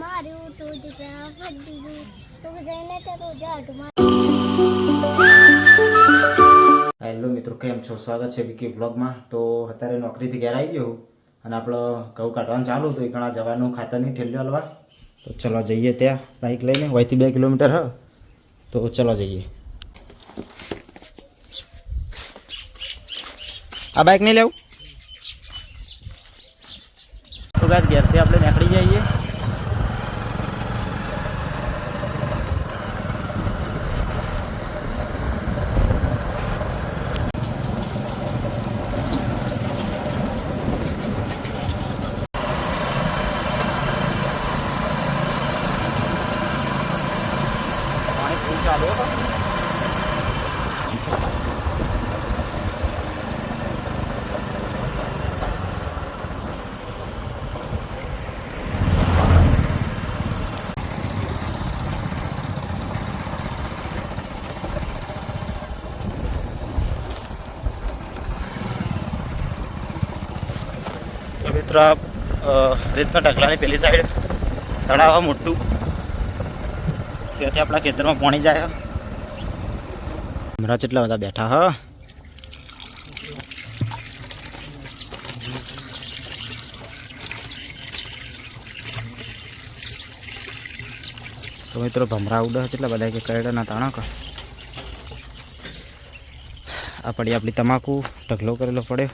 માર્યું તું દીકરા ફરી દીધું. તું જઈને તારું જાટ હેલો મિત્રો, કેમ છો? સ્વાગત છે વિકી બ્લોગમાં. તો અત્યારે નોકરીથી ઘેર આવી ગયો અને આપણો ઘઉં કાઢવાનું ચાલુ હતું. એ ઘણા જવાનું ખાતરની ઠેલ્યો હલવા. તો ચલો જઈએ ત્યાં બાઇક લઈને. વહીથી બે કિલોમીટર, હ. તો ચલો જઈએ. આ બાઇક નહીં લેવું? તો ઘેરથી આપણે નીકળી જઈએ પાણી ફૂલ ચાલુ હો. તો મિત્રો રીતના ઢગલાની પેલી સાઈડ તળાવ મોટું. ત્યાંથી આપણા ખેતરમાં પાણી જાય. હમણાં કેટલા બધા બેઠા, હ. તો મિત્રો ભમરા ઉડે કેટલા બધા કે કરડાના તાણા ક આ પડી આપણી તમાકુ, ઢગલો કરેલો પડ્યો.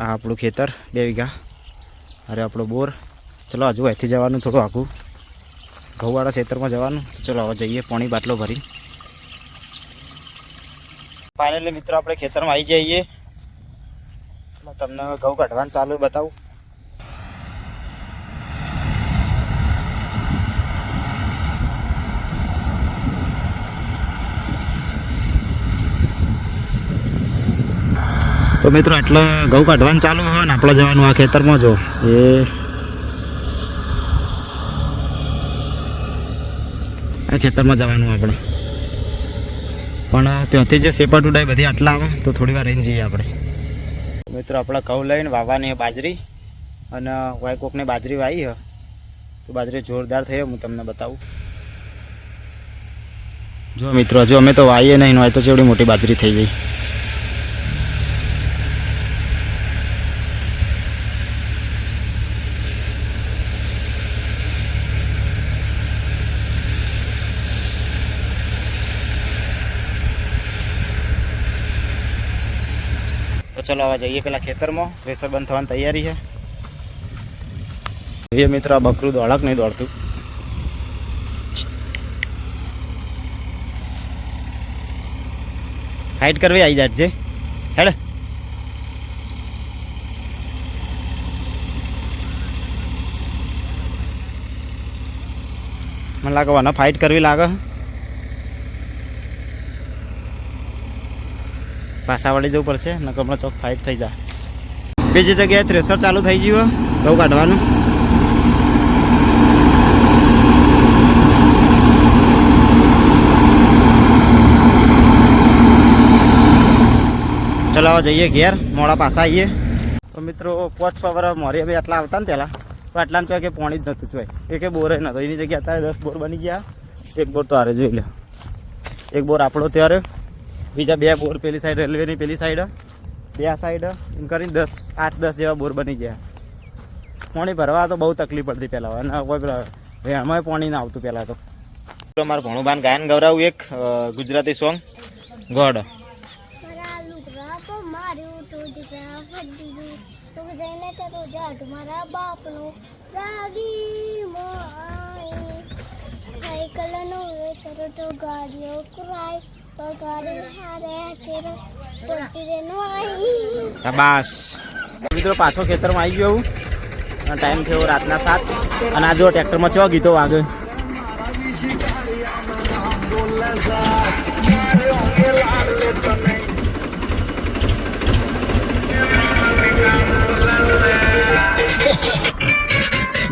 આ આપણું ખેતર, બે વીઘા. અરે, આપણો બોર. ચલો હજુ અહીંથી જવાનું થોડું આઘું. ઘઉંવાળા ખેતરમાં જવાનું. ચલો, હવે જઈએ, પાણી બાટલો ભરી ફાઇનલી મિત્રો, આપણે ખેતરમાં આવી જઈએ. તમને ઘઉં કાઢવાનું ચાલુ બતાવું. તો મિત્રો એટલે ઘઉં કાઢવાનું ચાલુ હોય ને, આપણે જવાનું આ ખેતરમાં જો, એ આ ખેતરમાં જવાનું આપણે. પણ ત્યાંથી જે સેપટ ઉડાય બધી આટલા આવે, તો થોડી વાર રહીને જઈએ આપણે. મિત્રો, આપણે ઘઉં લઈને વાવવાની બાજરી, અને વાય કોકને બાજરી વાવી હ તો બાજરી જોરદાર થઈ હું તમને બતાવું. જો મિત્રો, હજુ અમે તો વાવીએ નહીં, વાય તો ચેવડી મોટી બાજરી થઈ ગઈ. ચલો હવે જઈએ પેલા ખેતરમાં. પ્રેશર બંધ થવાની તૈયારી છે. એ મિત્ર, આ બકરું દોડક નહીં દોડતું. ફાઇટ કરવી આવી જાય હેડ. મને લાગે મને ફાઇટ કરવી લાગે. પાછા વળી જવું પડશે, નકર હમણાં ચોક ફાઇટ થઈ જાય બીજી જગ્યાએ થ્રેસર ચાલુ થઈ ગયું બહુ કાઢવાનું. ચલાવવા જઈએ ઘેર, મોડા પાસા આવીએ. તો મિત્રો પાંચ છ વર્ષ મોરી ભાઈ આટલા આવતા ને પહેલાં. તો આટલામાં ચોય કે પાણી જ નહોતું ચોય એક બોર નહોતો. એની જગ્યાએ અત્યારે દસ બોર બની ગયા. એક બોર તો હારે જોઈ લે એક બોર આપણો ત્યારે બીજા બે બોર પેલી સાઈડ રેલવેની પેલી સાઈડ બે આ સાઈડ એમ કરીને દસ, આઠ, દસ જેવા બોર બની ગયા. પાણી ભરવા તો બહુ તકલીફ પડતી પહેલાં, અને કોઈ વેણમાં પાણી ના આવતું પહેલાં તો. મારું ભણુબાન ગાયન ગૌરાવું એક ગુજરાતી સોંગ ગોડ. મોઈ સાયકલનો વેચરો તો ગાડીઓ કરાય. શાબાશ. મિત્રો, પાછો ખેતરમાં આવી ગયો અને ટાઈમ થયો રાતના સાત. અને આ જો ટ્રેક્ટરમાં ચો ગીતો વાગે.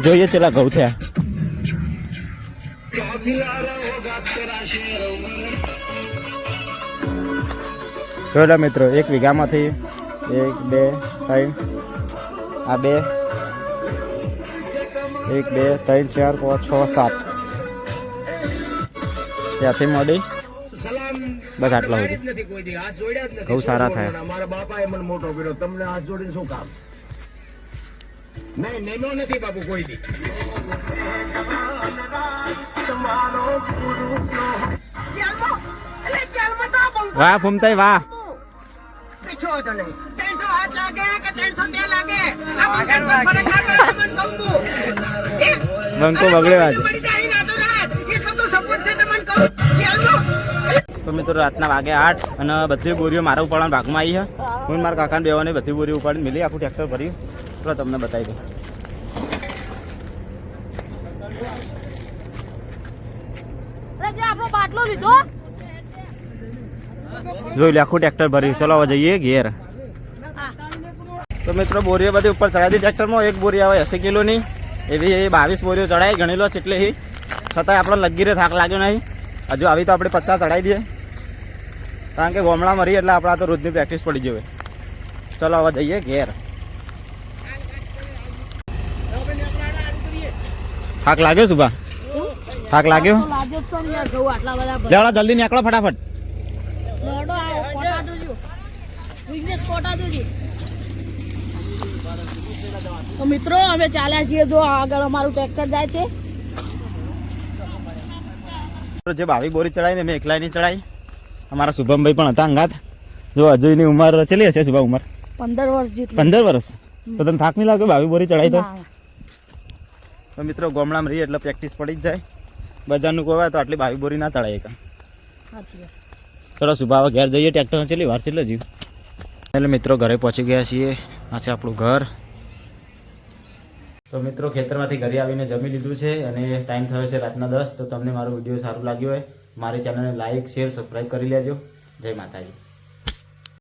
જોઈએ છેલ્લા ઘઉં થયા. જોયેલા મિત્રો એક વીઘામાંથી એક બે ત્રણ આ બે એક બે ત્રણ ચાર પાંચ છ સાત. ત્યાંથી મળી બસ આટલા સુધી. ઘઉં સારા થાય. મારા બાપાએ મને મોટો કર્યો. તમને હાથ જોડીને શું કામ? નહીં નેનો નથી બાપુ કોઈ દી. વાહ ફૂમતાઈ વાહ. બંકો બગડેવા છે તો મિત્રો રાતના વાગે આઠ અને બધી બોરીઓ મારા ઉપાડવાના ભાગમાં આવી છે. હું મારા કાકાને બેવાને બધી બોરીઓ ઉપાડી મિલી આખું ટ્રેક્ટર ભર્યું. તો તમને બતાવી દઉં. આપણો બાટલો લીધો? જોઈ લે આખું ટ્રેક્ટર ભર્યું. ચલો આવવા જઈએ ઘેર. તો મિત્રો બોરીઓ બધી ઉપર ચડાવી ટ્રેક્ટરમાં એક બોરી આવે એસી કિલોની. એવી એ બાવીસ બોરીઓ ચડાવી ગણી લો એટલે છતાંય આપણો લગીરે થાક લાગ્યો નહીં. હજુ આવી તો આપણે પચાસ ચડાવી દઈએ. કારણ કે ગોમડા મરી એટલે આપણે તો રોજની પ્રેક્ટિસ પડી જવે ચલો હવે જઈએ ઘેર. થાક લાગ્યો સુભા? થાક લાગ્યો? જલ્દી નીકળો ફટાફટ. મોઢો આવો, ફોટા જોજો. વિઘ્નેશ ફોટા જોજો. તો મિત્રો અમે ચાલ્યા છીએ જો આગળ અમારું ટ્રેક્ટર જાય છે. જે ભાવી બોરી ચડાવી ને મેં એકલાય નહીં ચડાવી અમારા શુભમભાઈ પણ હતા અંગાત. જો અજયની ઉંમર ચેલી હશે શુભા ઉંમર? પંદર વર્ષ જેટલી. પંદર વર્ષ. તો તને થાક નહીં લાગે ભાવી બોરી ચડાવી તો? તો મિત્રો ગોમડામાં રહીએ એટલે પ્રેક્ટિસ પડી જ જાય. બજારનું કોઈ હોય તો આટલી ભાવી બોરી ના ચડાય એક. ચલો સુભા, હવે ઘેર જઈએ ટ્રેક્ટર ચલી વાર છેલ્લે જીવ એટલે મિત્રો ઘરે પહોંચી ગયા છીએ. આ છે આપણું ઘર. તો મિત્રો ખેતરમાંથી ઘરે આવીને જમી લીધું છે અને ટાઈમ થયો છે રાતના દસ. તો તમને મારો વીડિયો સારું લાગ્યો હોય, મારી ચેનલને લાઇક શેર સબસ્ક્રાઈબ કરી લેજો. જય માતાજી.